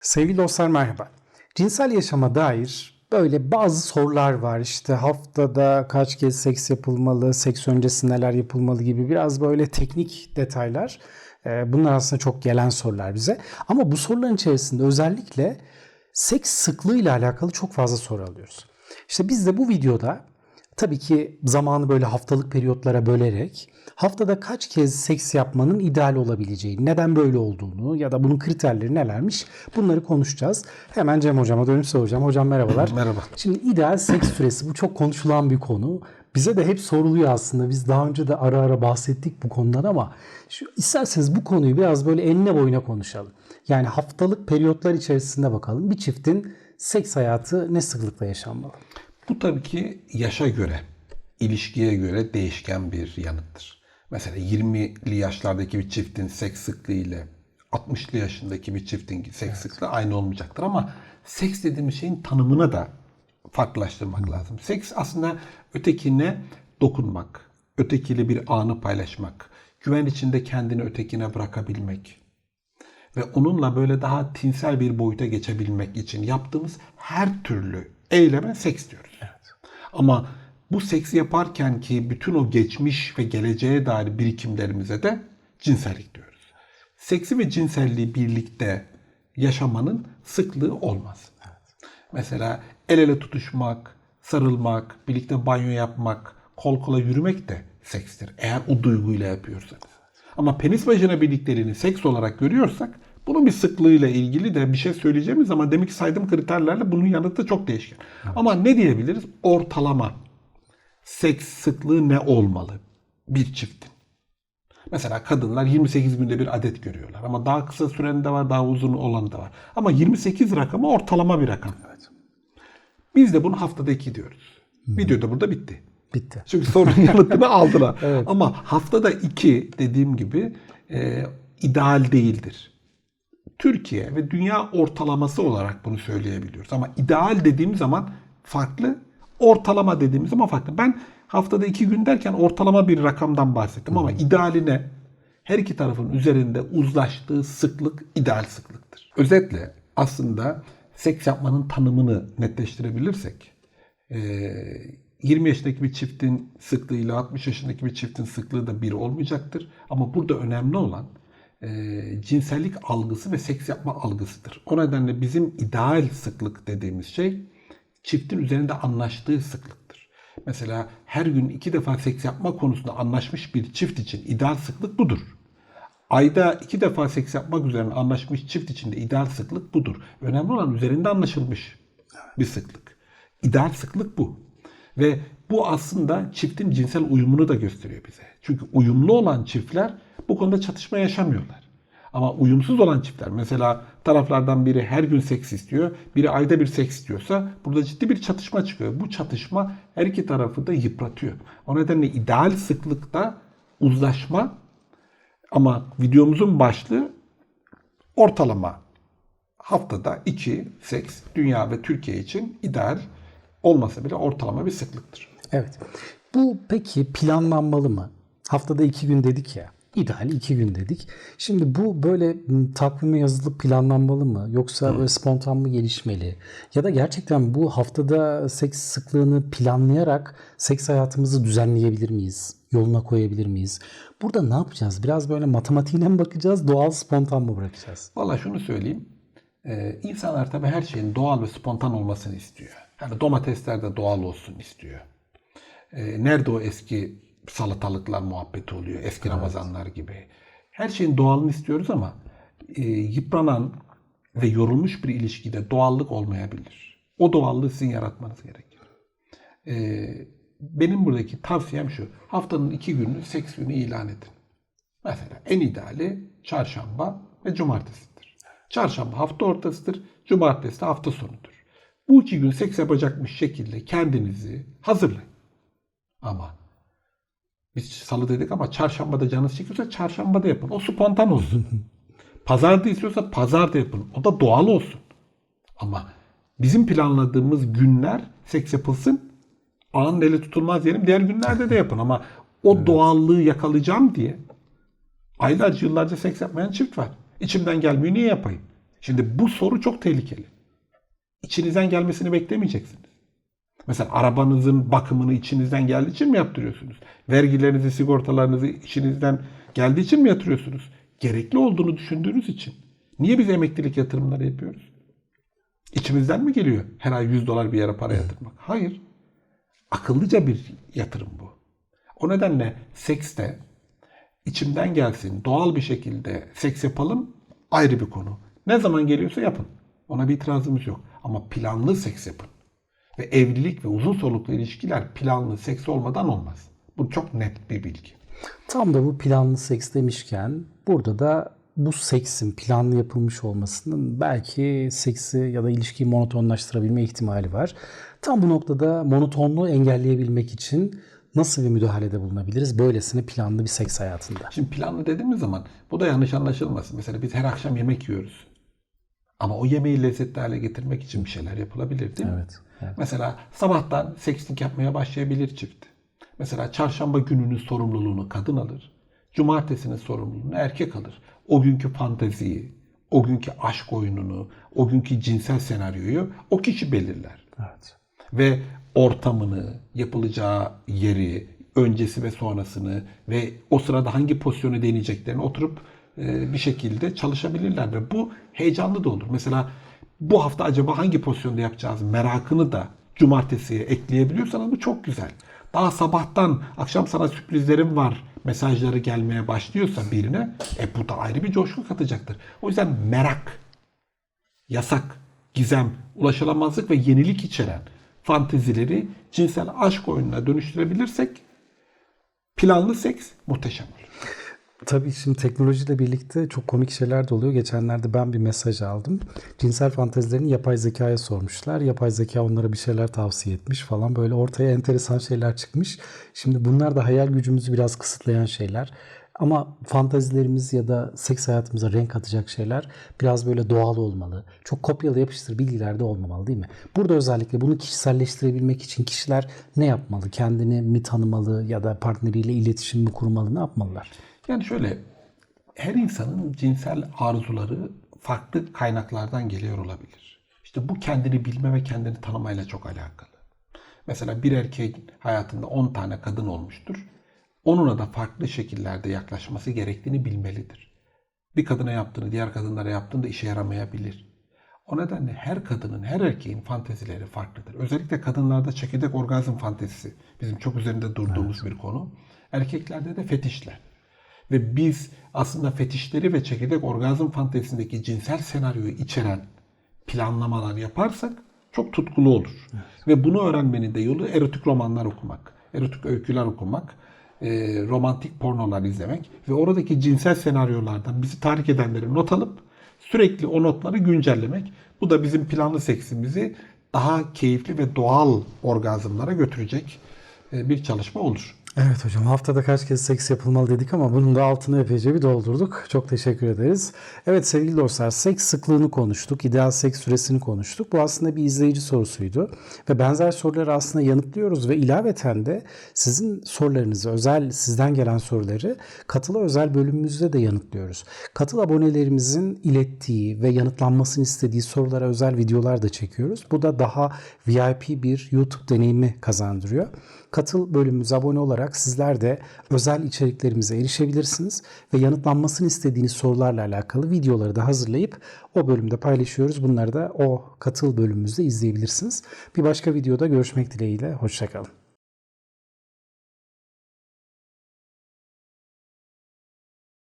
Sevgili dostlar merhaba. Cinsel yaşama dair böyle bazı sorular var. İşte haftada kaç kez seks yapılmalı, seks öncesi neler yapılmalı gibi biraz böyle teknik detaylar. Ee, Bunlar aslında çok gelen sorular bize. Ama bu soruların içerisinde özellikle seks sıklığı ile alakalı çok fazla soru alıyoruz. İşte biz de bu videoda tabii ki zamanı böyle haftalık periyotlara bölerek haftada kaç kez seks yapmanın ideal olabileceğini, neden böyle olduğunu ya da bunun kriterleri nelermiş bunları konuşacağız. Hemen Cem Hocam'a dönüp soracağım. Hocam merhabalar. Merhaba. Şimdi ideal seks süresi bu çok konuşulan bir konu. Bize de hep soruluyor aslında. Biz daha önce de ara ara bahsettik bu konudan ama şu, isterseniz bu konuyu biraz böyle enine boyuna konuşalım. Yani haftalık periyotlar içerisinde bakalım. Bir çiftin seks hayatı ne sıklıkla yaşanmalı? Bu tabii ki yaşa göre, ilişkiye göre değişken bir yanıttır. Mesela 20'li yaşlardaki bir çiftin seks sıklığı ile 60'lı yaşındaki bir çiftin seks sıklığı aynı olmayacaktır ama seks dediğimiz şeyin tanımına da farklılaştırmak lazım. Seks aslında ötekine dokunmak, ötekiyle bir anı paylaşmak, güven içinde kendini ötekine bırakabilmek, ve onunla böyle daha tinsel bir boyuta geçebilmek için yaptığımız her türlü eyleme seks diyoruz. Ama bu seksi yaparken ki bütün o geçmiş ve geleceğe dair birikimlerimize de cinsellik diyoruz. Seksi ve cinselliği birlikte yaşamanın sıklığı olmaz. Mesela el ele tutuşmak, sarılmak, birlikte banyo yapmak, kol kola yürümek de sekstir. Eğer o duyguyla yapıyorsanız. Ama penis vajina birlikteliğini seks olarak görüyorsak bunun bir sıklığıyla ilgili de bir şey söyleyeceğimiz zaman demek ki saydığım kriterlerle bunun yanıtı çok değişken. Ama ne diyebiliriz? Ortalama seks sıklığı ne olmalı bir çiftin? Mesela kadınlar 28 günde bir adet görüyorlar. Ama daha kısa süren de var, daha uzun olan da var. Ama 28 rakamı ortalama bir rakam. Biz de bunu haftada 2 diyoruz. Video da burada bitti. Bitti. Çünkü sorunun yanıtını aldılar. Ama haftada 2 dediğim gibi e, ideal değildir. Türkiye ve dünya ortalaması olarak bunu söyleyebiliyoruz. Ama ideal dediğim zaman farklı, ortalama dediğimiz zaman farklı. Ben haftada iki gün derken ortalama bir rakamdan bahsettim ama idealine her iki tarafın üzerinde uzlaştığı sıklık ideal sıklıktır. Özetle aslında seks yapmanın tanımını netleştirebilirsek e, 20 yaşındaki bir çiftin sıklığıyla 60 yaşındaki bir çiftin sıklığı da bir olmayacaktır. Ama burada önemli olan e, cinsellik algısı ve seks yapma algısıdır. O nedenle bizim ideal sıklık dediğimiz şey çiftin üzerinde anlaştığı sıklıktır. Mesela her gün iki defa seks yapma konusunda anlaşmış bir çift için ideal sıklık budur. Ayda iki defa seks yapmak üzerine anlaşmış çift için de ideal sıklık budur. Önemli olan üzerinde anlaşılmış bir sıklık. İdeal sıklık bu. Ve bu aslında çiftin cinsel uyumunu da gösteriyor bize. Çünkü uyumlu olan çiftler bu konuda çatışma yaşamıyorlar. Ama uyumsuz olan çiftler mesela taraflardan biri her gün seks istiyor, biri ayda bir seks istiyorsa burada ciddi bir çatışma çıkıyor. Bu çatışma her iki tarafı da yıpratıyor. O nedenle ideal sıklıkta uzlaşma ama videomuzun başlığı ortalama haftada 2 seks dünya ve Türkiye için ideal olmasa bile ortalama bir sıklıktır. Evet. Bu peki planlanmalı mı? Haftada iki gün dedik ya. İdeal iki gün dedik. Şimdi bu böyle m, takvime yazılıp planlanmalı mı? Yoksa böyle spontan mı gelişmeli? Ya da gerçekten bu haftada seks sıklığını planlayarak seks hayatımızı düzenleyebilir miyiz? Yoluna koyabilir miyiz? Burada ne yapacağız? Biraz böyle matematiğine mi bakacağız? Doğal spontan mı bırakacağız? Valla şunu söyleyeyim. Ee, insanlar tabii her şeyin doğal ve spontan olmasını istiyor. Yani domatesler de doğal olsun istiyor. Ee, nerede o eski salatalıklar muhabbeti oluyor? Eski Ramazanlar gibi. Her şeyin doğalını istiyoruz ama e, yıpranan ve yorulmuş bir ilişkide doğallık olmayabilir. O doğallığı sizin yaratmanız gerekir. Ee, benim buradaki tavsiyem şu. Haftanın iki gününü seks günü ilan edin. Mesela en ideali çarşamba ve cumartesidir. Çarşamba hafta ortasıdır, cumartesi de hafta sonudur. Bu iki gün seks yapacakmış şekilde kendinizi hazırlayın. Ama biz salı dedik ama çarşambada canınız çekiyorsa çarşambada yapın. O spontan olsun. Pazarda istiyorsa pazarda yapın. O da doğal olsun. Ama bizim planladığımız günler seks yapılsın. Anın eli tutulmaz diyelim. Diğer günlerde de yapın ama o doğallığı yakalayacağım diye aylarca yıllarca seks yapmayan çift var. İçimden gelmiyor niye yapayım? Şimdi bu soru çok tehlikeli. İçinizden gelmesini beklemeyeceksiniz. Mesela arabanızın bakımını içinizden geldiği için mi yaptırıyorsunuz? Vergilerinizi, sigortalarınızı içinizden geldiği için mi yatırıyorsunuz? Gerekli olduğunu düşündüğünüz için. Niye biz emeklilik yatırımları yapıyoruz? İçimizden mi geliyor her ay 100 dolar bir yere para yatırmak? Hayır. Akıllıca bir yatırım bu. O nedenle sekste içimden gelsin, doğal bir şekilde seks yapalım ayrı bir konu. Ne zaman geliyorsa yapın. Ona bir itirazımız yok. Ama planlı seks yapın. Ve evlilik ve uzun soluklu ilişkiler planlı seks olmadan olmaz. Bu çok net bir bilgi. Tam da bu planlı seks demişken burada da bu seksin planlı yapılmış olmasının belki seksi ya da ilişkiyi monotonlaştırabilme ihtimali var. Tam bu noktada monotonluğu engelleyebilmek için nasıl bir müdahalede bulunabiliriz böylesine planlı bir seks hayatında? Şimdi planlı dediğimiz zaman bu da yanlış anlaşılmasın. Mesela biz her akşam yemek yiyoruz. Ama o yemeği lezzetli hale getirmek için bir şeyler yapılabilir değil mi? Evet, evet. Mesela sabahtan sekslik yapmaya başlayabilir çift. Mesela çarşamba gününün sorumluluğunu kadın alır. Cumartesinin sorumluluğunu erkek alır. O günkü fanteziyi, o günkü aşk oyununu, o günkü cinsel senaryoyu o kişi belirler. Evet. Ve ortamını, yapılacağı yeri, öncesi ve sonrasını ve o sırada hangi pozisyonu deneyeceklerini oturup bir şekilde çalışabilirler ve bu heyecanlı da olur. Mesela bu hafta acaba hangi pozisyonda yapacağız merakını da cumartesiye ekleyebiliyorsanız bu çok güzel. Daha sabahtan akşam sana sürprizlerim var mesajları gelmeye başlıyorsa birine e bu da ayrı bir coşku katacaktır. O yüzden merak, yasak, gizem, ulaşılamazlık ve yenilik içeren fantezileri cinsel aşk oyununa dönüştürebilirsek planlı seks muhteşem olur. Tabii şimdi teknolojiyle birlikte çok komik şeyler de oluyor. Geçenlerde ben bir mesaj aldım. Cinsel fantezilerini yapay zekaya sormuşlar. Yapay zeka onlara bir şeyler tavsiye etmiş falan. Böyle ortaya enteresan şeyler çıkmış. Şimdi bunlar da hayal gücümüzü biraz kısıtlayan şeyler. Ama fantazilerimiz ya da seks hayatımıza renk atacak şeyler biraz böyle doğal olmalı. Çok kopyala yapıştır bilgiler de olmamalı değil mi? Burada özellikle bunu kişiselleştirebilmek için kişiler ne yapmalı? Kendini mi tanımalı ya da partneriyle iletişim mi kurmalı? Ne yapmalılar? Yani şöyle her insanın cinsel arzuları farklı kaynaklardan geliyor olabilir. İşte bu kendini bilme ve kendini tanımayla çok alakalı. Mesela bir erkeğin hayatında 10 tane kadın olmuştur. Onuna da farklı şekillerde yaklaşması gerektiğini bilmelidir. Bir kadına yaptığını diğer kadınlara yaptığında işe yaramayabilir. O nedenle her kadının, her erkeğin fantezileri farklıdır. Özellikle kadınlarda çekirdek orgazm fantezisi bizim çok üzerinde durduğumuz bir konu. Erkeklerde de fetişler. Ve biz aslında fetişleri ve çekirdek orgazm fantezisindeki cinsel senaryoyu içeren planlamalar yaparsak çok tutkulu olur. Ve bunu öğrenmenin de yolu erotik romanlar okumak, erotik öyküler okumak, e, romantik pornolar izlemek ve oradaki cinsel senaryolardan bizi tahrik edenleri not alıp sürekli o notları güncellemek. Bu da bizim planlı seksimizi daha keyifli ve doğal orgazmlara götürecek e, bir çalışma olur. Evet hocam haftada kaç kez seks yapılmalı dedik ama bunun da altını epeyce bir doldurduk. Çok teşekkür ederiz. Evet sevgili dostlar seks sıklığını konuştuk. ideal seks süresini konuştuk. Bu aslında bir izleyici sorusuydu. Ve benzer soruları aslında yanıtlıyoruz ve ilaveten de sizin sorularınızı özel sizden gelen soruları katıla özel bölümümüzde de yanıtlıyoruz. Katıl abonelerimizin ilettiği ve yanıtlanmasını istediği sorulara özel videolar da çekiyoruz. Bu da daha VIP bir YouTube deneyimi kazandırıyor. Katıl bölümümüze abone olarak sizler de özel içeriklerimize erişebilirsiniz ve yanıtlanmasını istediğiniz sorularla alakalı videoları da hazırlayıp o bölümde paylaşıyoruz. Bunları da o katıl bölümümüzde izleyebilirsiniz. Bir başka videoda görüşmek dileğiyle. Hoşçakalın.